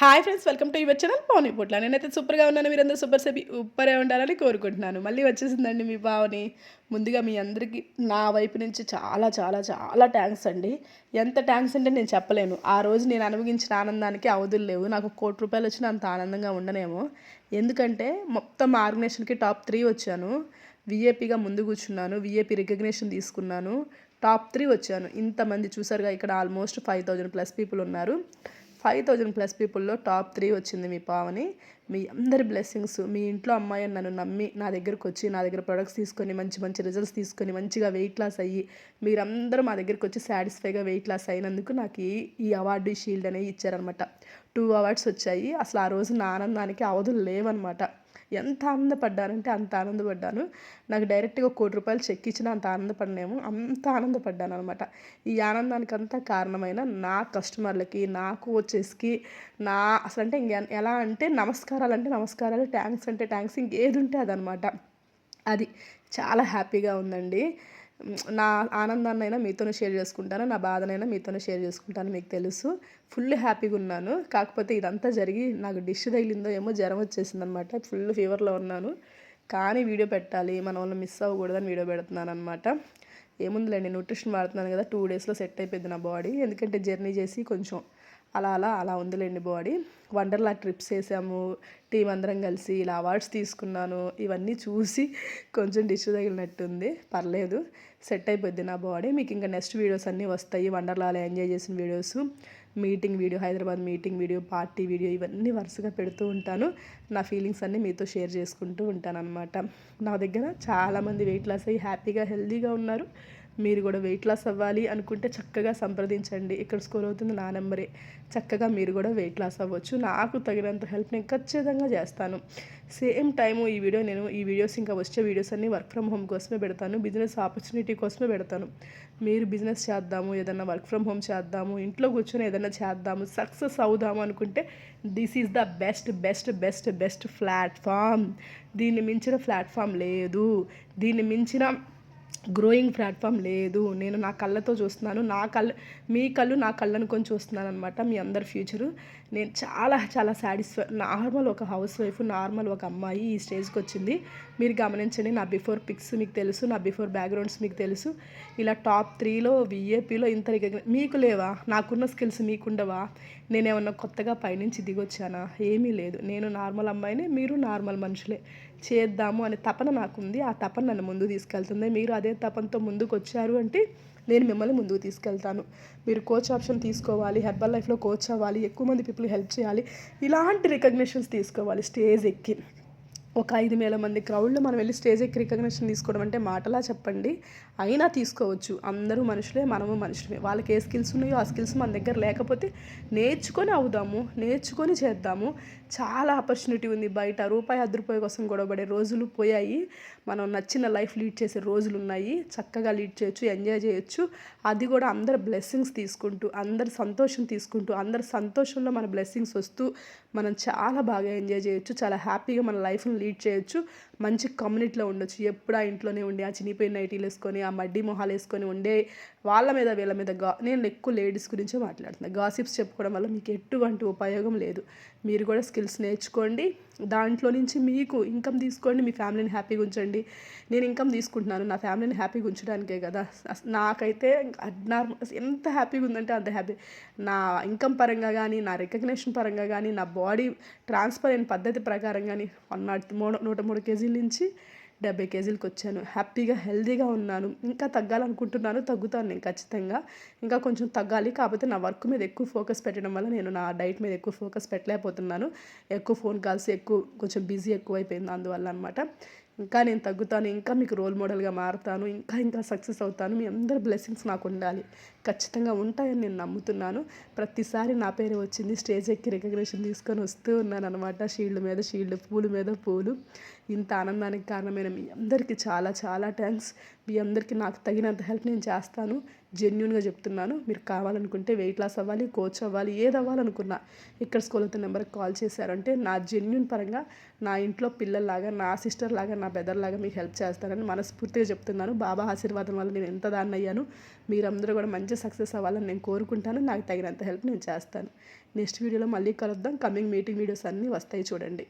Hi friends welcome to your channel Pavani Putla నేనైతే సూపర్గా ఉన్నాను మీరందరూ సూపర్ సెపి ఉప్పరే ఉండాలని కోరుకుంటున్నాను. మళ్ళీ వచ్చేసిందండి మీ భావని. ముందుగా మీ అందరికీ నా వైపు నుంచి చాలా చాలా చాలా థ్యాంక్స్ అండి. ఎంత థ్యాంక్స్ అంటే నేను చెప్పలేను. ఆ రోజు నేను అనుభవించిన ఆనందానికి అవధులు లేవు. నాకు కోటి రూపాయలు వచ్చిన అంత ఆనందంగా ఉండనేమో. ఎందుకంటే మొత్తం ఆర్గనైజేషన్కి టాప్ త్రీ వచ్చాను. విఏపీగా ముందు కూర్చున్నాను. విఏపీ రికగ్నేషన్ తీసుకున్నాను. టాప్ త్రీ వచ్చాను. ఇంతమంది చూసారుగా ఇక్కడ almost five thousand plus people ఉన్నారు. ఫైవ్ థౌజండ్ ప్లస్ పీపుల్లో టాప్ త్రీ వచ్చింది మీ పావని. మీ అందరి బ్లెస్సింగ్స్ మీ ఇంట్లో అమ్మాయి అని నన్ను నమ్మి నా దగ్గరకు వచ్చి నా దగ్గర ప్రొడక్ట్స్ తీసుకొని మంచి మంచి రిజల్ట్స్ తీసుకొని మంచిగా వెయిట్ లాస్ అయ్యి మీరందరూ మా దగ్గరకు వచ్చి సాటిస్ఫైగా వెయిట్ లాస్ అయినందుకు నాకు ఈ ఈ అవార్డు ఈ షీల్డ్ అనేవి ఇచ్చారనమాట టూ అవార్డ్స్ వచ్చాయి. అసలు ఆ రోజు నా ఆనందానికి అవధులు లేవన్నమాట. ఎంత ఆనందపడ్డానంటే అంత ఆనందపడ్డాను. నాకు డైరెక్ట్గా కోటి రూపాయలు చెక్ ఇచ్చినా అంత ఆనందపడినేమో అంత ఆనందపడ్డాను అనమాట ఈ ఆనందానికి అంతా కారణమైన నా కస్టమర్లకి నా కోచెస్కి నా అసలు అంటే ఎలా అంటే నమస్కారం నమస్కారాలు అంటే నమస్కారాలు థ్యాంక్స్ అంటే థ్యాంక్స్ ఇంకేది ఉంటే అదనమాట. అది చాలా హ్యాపీగా ఉందండి. నా ఆనందాన్నైనా మీతోనే షేర్ చేసుకుంటాను నా బాధనైనా మీతోనే షేర్ చేసుకుంటాను మీకు తెలుసు. ఫుల్ హ్యాపీగా ఉన్నాను. కాకపోతే ఇదంతా జరిగి నాకు డిష్ తగిలిందో ఏమో జ్వరం వచ్చేసింది అనమాట ఫుల్ ఫీవర్లో ఉన్నాను. కానీ వీడియో పెట్టాలి మన వల్ల మిస్ అవ్వకూడదని వీడియో పెడుతున్నాను అనమాట ఏముందిలేండి న్యూట్రిషన్ వాడుతున్నాను కదా టూ డేస్లో సెట్ అయిపోయింది నా బాడీ ఎందుకంటే జర్నీ చేసి కొంచెం అలా అలా అలా ఉందిలేండి బాడీ. వండర్లా ట్రిప్స్ వేసాము టీం అందరం కలిసి ఇలా అవార్డ్స్ తీసుకున్నాను. ఇవన్నీ చూసి కొంచెం డిష్ తగిలినట్టుంది. పర్లేదు. సెట్ అయిపోద్ది నా బాడీ. మీకు ఇంకా నెక్స్ట్ వీడియోస్ అన్నీ వస్తాయి. వండర్లాలో ఎంజాయ్ చేసిన videos meeting video Hyderabad meeting video party video ఇవన్నీ వరుసగా పెడుతూ ఉంటాను. నా ఫీలింగ్స్ అన్నీ మీతో షేర్ చేసుకుంటూ ఉంటాను అనమాట నా దగ్గర చాలామంది వెయిట్ లాస్ అయ్యి హ్యాపీగా హెల్తీగా ఉన్నారు. మీరు కూడా వెయిట్ లాస్ అవ్వాలి అనుకుంటే చక్కగా సంప్రదించండి. ఇక్కడ స్కోర్ అవుతుంది నా నెంబరే చక్కగా మీరు కూడా వెయిట్ లాస్ అవ్వచ్చు. నాకు తగినంత హెల్ప్ నేను ఖచ్చితంగా చేస్తాను. సేమ్ టైము ఈ వీడియో నేను ఈ వీడియోస్ ఇంకా వచ్చే వీడియోస్ అన్నీ వర్క్ ఫ్రమ్ హోమ్ కోసమే పెడతాను. బిజినెస్ ఆపర్చునిటీ కోసమే పెడతాను. మీరు బిజినెస్ చేద్దాము ఏదన్నా వర్క్ ఫ్రమ్ హోమ్ చేద్దాము ఇంట్లో కూర్చొని ఏదైనా చేద్దాము సక్సెస్ అవుదాము అనుకుంటే this is the best best best best platform దీన్ని మించిన ప్లాట్ఫామ్ లేదు. దీన్ని మించిన గ్రోయింగ్ ప్లాట్ఫామ్ లేదు. నేను నా కళ్ళతో చూస్తున్నాను. నా కళ్ళు మీ కళ్ళు నా కళ్ళను కొని చూస్తున్నాను అనమాట మీ అందరి ఫ్యూచరు నేను చాలా చాలా సాటిస్ఫై నార్మల్ ఒక హౌస్ వైఫ్ నార్మల్ ఒక అమ్మాయి ఈ స్టేజ్కి వచ్చింది. మీరు గమనించండి నా బిఫోర్ పిక్స్ మీకు తెలుసు నా బిఫోర్ బ్యాక్గ్రౌండ్స్ మీకు తెలుసు. ఇలా టాప్ త్రీలో విఏపీలో ఇంత మీకు లేవా? నాకున్న స్కిల్స్ మీకుండవా? నేనేమన్నా కొత్తగా పైనుంచి దిగొచ్చానా? ఏమీ లేదు. నేను నార్మల్ అమ్మాయిని మీరు నార్మల్ మనుషులే. చేద్దాము అనే తపన నాకుంది. ఆ తపన నన్ను ముందు తీసుకెళ్తుంది. మీరు అదే తపనతో ముందుకు వచ్చారు అంటే నేను మిమ్మల్ని ముందుకు తీసుకెళ్తాను. మీరు కోచ్ ఆప్షన్ తీసుకోవాలి హెర్బల్ లైఫ్లో కోచ్ అవ్వాలి ఎక్కువ మంది పీపుల్ హెల్ప్ చేయాలి. ఇలాంటి రికగ్నిషన్స్ తీసుకోవాలి స్టేజ్ ఎక్కి. ఒక ఐదు వేల మంది క్రౌడ్లో మనం వెళ్ళి స్టేజ్ ఎక్కి రికగ్నిషన్ తీసుకోవడం అంటే మాటలా చెప్పండి. అయినా తీసుకోవచ్చు. అందరూ మనుషులే మనము మనుషులే వాళ్ళకి ఏ స్కిల్స్ ఉన్నాయో ఆ స్కిల్స్ మన దగ్గర లేకపోతే నేర్చుకొని అవుదాము నేర్చుకొని చేద్దాము. చాలా ఆపర్చునిటీ ఉంది. బయట రూపాయి అర్ధ రూపాయి కోసం గొడవపడే రోజులు పోయాయి. మనం నచ్చిన లైఫ్ లీడ్ చేసే రోజులు ఉన్నాయి. చక్కగా లీడ్ చేయొచ్చు ఎంజాయ్ చేయొచ్చు. అది కూడా అందరు బ్లెస్సింగ్స్ తీసుకుంటూ అందరి సంతోషం తీసుకుంటూ అందరి సంతోషంలో మన బ్లెస్సింగ్స్ వస్తూ మనం చాలా బాగా ఎంజాయ్ చేయొచ్చు. చాలా హ్యాపీగా మన లైఫ్ని లీడ్ చేయొచ్చు మంచి కమ్యూనిటీలో ఉండొచ్చు. ఎప్పుడు ఆ ఇంట్లోనే ఉండి ఆ చినిపోయిన నైటీలు వేసుకొని ఆ మడ్డీ మొహాలు వేసుకొని ఉండే వాళ్ళ మీద వీళ్ళ మీద గా నేను ఎక్కువ లేడీస్ గురించే మాట్లాడుతున్నాను గాసిప్స్ చెప్పుకోవడం వల్ల మీకు ఎటువంటి ఉపయోగం లేదు. మీరు కూడా స్కిల్స్ నేర్చుకోండి. దాంట్లో నుంచి మీకు ఇన్కమ్ తీసుకోండి. మీ ఫ్యామిలీని హ్యాపీగా ఉంచండి. నేను ఇన్కమ్ తీసుకుంటున్నాను. నా ఫ్యామిలీని హ్యాపీగా ఉంచడానికే కదా. నాకైతే నార్మల్ ఎంత హ్యాపీగా ఉందంటే అంత హ్యాపీ. నా ఇన్కమ్ పరంగా కానీ నా రికగ్నేషన్ పరంగా కానీ నా బాడీ ట్రాన్స్ఫర్ అయిన పద్ధతి ప్రకారం కానీ వన్ నాట్ మూడు నూట మూడు కేజీ కేజీల నుంచి డెబ్బై కేజీలకు వచ్చాను. హ్యాపీగా హెల్దీగా ఉన్నాను. ఇంకా తగ్గాలనుకుంటున్నాను తగ్గుతాను నేను ఖచ్చితంగా. ఇంకా కొంచెం తగ్గాలి. కాకపోతే నా వర్క్ మీద ఎక్కువ ఫోకస్ పెట్టడం వల్ల నేను నా డైట్ మీద ఎక్కువ ఫోకస్ పెట్టలేకపోతున్నాను. ఎక్కువ ఫోన్ కాల్స్ ఎక్కువ కొంచెం బిజీ ఎక్కువైపోయింది అందువల్ల అనమాట ఇంకా నేను తగ్గుతాను. ఇంకా మీకు రోల్ మోడల్గా మారుతాను. ఇంకా ఇంకా సక్సెస్ అవుతాను. మీ అందరి బ్లెస్సింగ్స్ నాకు ఉండాలి. ఖచ్చితంగా ఉంటాయని నేను నమ్ముతున్నాను. ప్రతిసారి నా పేరు వచ్చింది. స్టేజ్ ఎక్కి రికగ్నేషన్ తీసుకొని వస్తూ ఉన్నాను అనమాట షీల్డ్ మీద షీల్డ్ పూలు మీద పూలు. ఇంత ఆనందానికి కారణమైన మీ అందరికీ చాలా చాలా థ్యాంక్స్ మీ అందరికీ నాకు తగినంత హెల్ప్ నేను చేస్తాను. జెన్యున్గా చెప్తున్నాను. మీరు కావాలనుకుంటే వెయిట్ లాస్ అవ్వాలి కోచ్ అవ్వాలి ఏది అవ్వాలనుకున్నా ఇక్కడ స్కూల్ అవుతున్న నెంబర్కి కాల్ చేశారంటే నా జెన్యున్ పరంగా నా ఇంట్లో పిల్లల్లాగా నా సిస్టర్ లాగా నా బెదర్ లాగా మీకు హెల్ప్ చేస్తానని మనస్ఫూర్తిగా చెప్తున్నాను. బాబా ఆశీర్వాదం వల్ల నేను ఎంత దాన్ని అయ్యాను. మీరందరూ కూడా మంచి సక్సెస్ అవ్వాలని నేను కోరుకుంటాను. నాకు తగినంత హెల్ప్ నేను చేస్తాను. నెక్స్ట్ వీడియోలో మళ్ళీ కలుద్దాం. కమింగ్ మీటింగ్ వీడియోస్ అన్నీ వస్తాయి చూడండి.